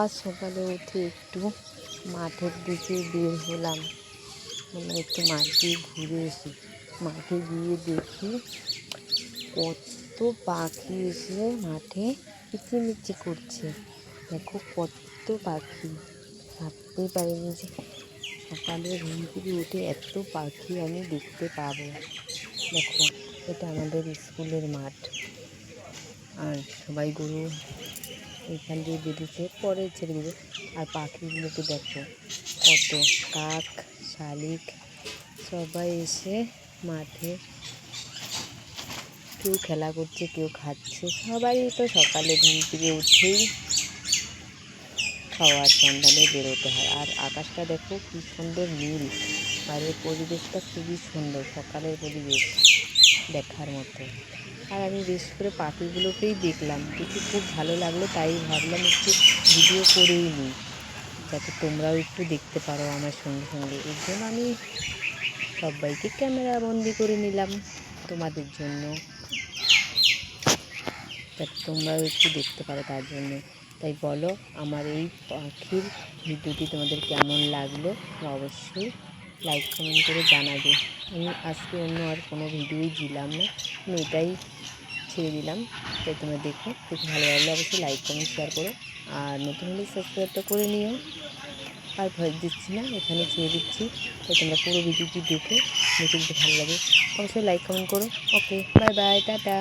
আজ সকালে উঠে একটু মাঠের দিকে বের হলাম। মানে একটু মাঠ দিয়ে ঘুরে এসি, মাঠে গিয়ে দেখি কত পাখি এসে মাঠে কিচিমিচি করছে। দেখো কত পাখি, ভাবতেই পারিনি যে সকালে ঘুম থেকে উঠে এত পাখি আমি দেখতে পাবো। দেখো, এটা আমাদের স্কুলের মাঠ। আর সবাই গরু এখান দিয়ে বেরিয়েছে পরে ছেড়ে দেবে। আর পাখিগুলোকে দেখো, কত কাক, শালিক, সবাই এসে মাঠে কেউ খেলা করছে, কেউ খাচ্ছে। সবাই তো সকালে ঘুম থেকে উঠেই খাওয়ার সন্ধানে বেরোতে হয়। আর আকাশটা দেখো, কি সুন্দর নীল। বাইরের পরিবেশটা খুবই সুন্দর, সকালের পরিবেশ। দেখার মতো। আর আমি বেশ করে পাখিগুলোকেই দেখলাম। দেখে খুব ভালো লাগল, তাই ভাবলাম একটু ভিডিও করেই নিই, যাতে তোমরাও একটু দেখতে পারো আমার সঙ্গে সঙ্গে। এর জন্য আমি সবাইকে ক্যামেরা বন্দি করে নিলাম তোমাদের জন্য। যাতে তোমরাও একটু দেখতে পারো তার জন্য। তাই বলো, আমার এই পাখির ভিডিওটি তোমাদের কেমন লাগল? অবশ্যই লাইক কমেন্ট করে জানাবে। আমি আজকে অন্য আর কোনো ভিডিওই দিলাম না। আমি এটাই ছেড়ে দিলাম। তাই তোমরা দেখো দেখে ভালো লাগলে। অবশ্যই লাইক কমেন্ট শেয়ার করো। আর নতুন হলে সাবস্ক্রাইবটা করে নিও। আর ভয় দিচ্ছি না, এখানে ছেড়ে দিচ্ছি। তাই তোমরা পুরো ভিডিওটি দেখে। দেখে ভালো লাগে, অবশ্যই লাইক কমেন্ট করো। Okay bye bye tata.